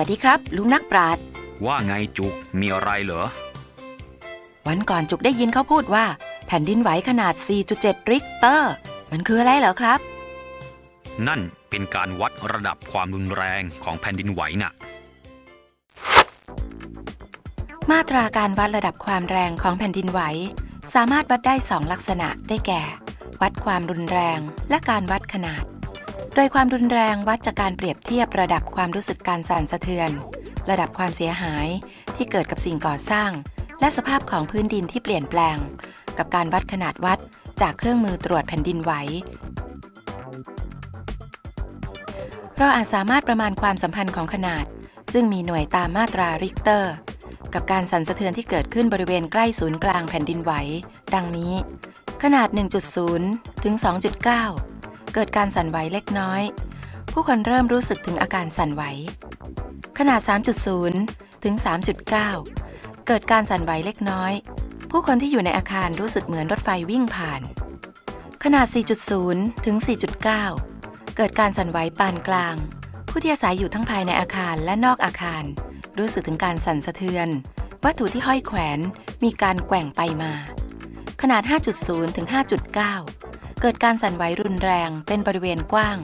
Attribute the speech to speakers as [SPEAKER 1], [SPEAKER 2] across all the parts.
[SPEAKER 1] วัสดีครับ ลุงนักปราชญ์
[SPEAKER 2] ว่าไงจุกมีอะไรเหรอ
[SPEAKER 1] วันก่อนจุกได้ยินเขาพูดว่า แผ่นดินไหวขนาด 4.7 ริกเตอร์ มันคืออะไรเหรอครับ
[SPEAKER 2] นั่นเป็นการวัดระดับความรุนแรงของแผ่นดินไหวน่ะ
[SPEAKER 1] มาตราการวัดระดับความแรงของแผ่นดินไหว สามารถวัดได้2ลักษณะได้แก่ วัดความรุนแรงและการวัดขนาดโดยความรุนแรงวัดจากการเปรียบเทียบระดับความรู้สึกการสั่นสะเทือน ระดับความเสียหายที่เกิดกับสิ่งก่อสร้าง และสภาพของพื้นดินที่เปลี่ยนแปลง กับการวัดขนาดวัดจากเครื่องมือตรวจแผ่นดินไหวเราอาจสามารถประมาณความสัมพันธ์ของขนาด ซึ่งมีหน่วยตามมาตราริกเตอร์ กับการสั่นสะเทือนที่เกิดขึ้นบริเวณใกล้ศูนย์กลางแผ่นดินไหว ดังนี้ ขนาด 1.0 ถึง 2.9 เกิดการสั่นไหวเล็กน้อย ผู้คนเริ่มรู้สึกถึงอาการสั่นไหว ขนาด 3.0 ถึง 3.9 เกิดการสั่นไหวเล็กน้อย ผู้คนที่อยู่ในอาคารรู้สึกเหมือนรถไฟวิ่งผ่าน ขนาด 4.0 ถึง 4.9 เกิดการสั่นไหวปานกลาง ผู้ที่อาศัยอยู่ทั้งภายในอาคารและนอกอาคาร รู้สึกถึงการสั่นสะเทือน วัตถุที่ห้อยแขวนมีการแกว่งไปมา ขนาด 5.0 ถึง 5.9 เกิดการสั่นไหวรุนแรงเป็นบริเวณกว้าง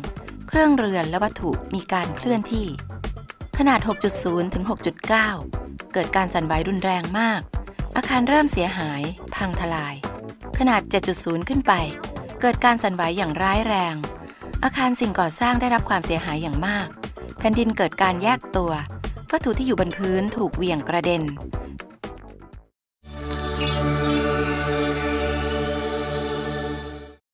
[SPEAKER 1] เครื่องเรือนและวัตถุมีการเคลื่อนที่ ขนาด 6.0 ถึง 6.9 เกิดการสั่นไหวรุนแรงมาก อาคารเริ่มเสียหาย พังทลาย ขนาด 7.0 ขึ้นไป เกิดการสั่นไหวอย่างร้ายแรง อาคารสิ่งก่อสร้างได้รับความเสียหายอย่างมาก แผ่นดินเกิดการแยกตัว วัตถุที่อยู่บนพื้นถูกเหวี่ยงกระเด็น